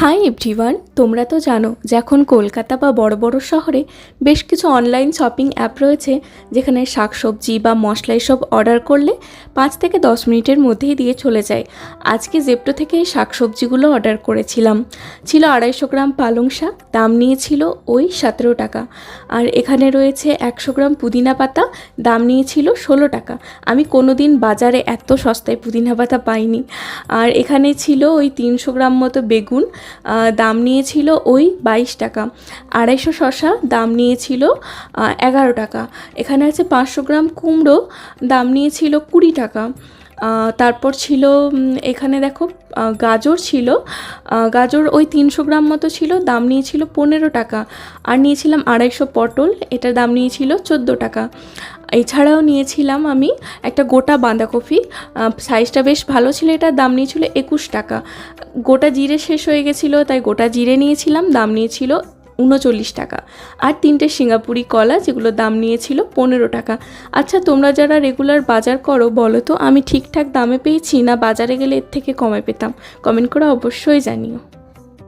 Hi everyone, তোমরা তো জানো যে এখন কলকাতা বা বড় বড় শহরে বেশ কিছু অনলাইন শপিং অ্যাপ রয়েছে, যেখানে শাকসবজি বা মশলা এসব অর্ডার করলে পাঁচ থেকে দশ মিনিটের মধ্যেই দিয়ে চলে যায়। আজকে জেপ্টো থেকে এই শাকসবজিগুলো অর্ডার করেছিলাম। ছিল আড়াইশো গ্রাম পালং শাক, দাম নিয়েছিল ওই সতেরো টাকা। আর এখানে রয়েছে একশো গ্রাম পুদিনা পাতা, দাম নিয়েছিল ষোলো টাকা। আমি কোনো দিন বাজারে এত সস্তায় পুদিনা পাতা পাইনি। আর এখানে ছিল ওই তিনশো গ্রাম মতো বেগুন দাম নিয়েছিল ওই বাইশ টাকা। আড়াইশো শশা দাম নিয়েছিল এগারো টাকা। এখানে আছে পাঁচশো গ্রাম কুমড়ো, দাম নিয়েছিল কুড়ি টাকা। তারপর ছিল এখানে দেখো গাজর ছিল। গাজর ওই তিনশো গ্রাম মতো ছিল, দাম নিয়েছিল পনেরো টাকা। আর নিয়েছিলাম আড়াইশো পটল, এটার দাম নিয়েছিল চোদ্দ টাকা। এছাড়াও নিয়েছিলাম আমি একটা গোটা বাঁধাকপি সাইজটা বেশ ভালো ছিল, এটার দাম নিয়েছিল একুশ টাকা। গোটা জিরে শেষ হয়ে গেছিল, তাই গোটা জিরে নিয়েছিলাম, দাম নিয়েছিল উনচল্লিশ টাকা। আর তিনটে সিঙ্গাপুরি কলা যেগুলো দাম নিয়েছিল পনেরো টাকা। আচ্ছা তোমরা যারা রেগুলার বাজার করো, বলো তো, আমি ঠিকঠাক দামে পেয়েছি না বাজারে গেলে এর থেকে কমে পেতাম? কমেন্ট করে অবশ্যই জানিও।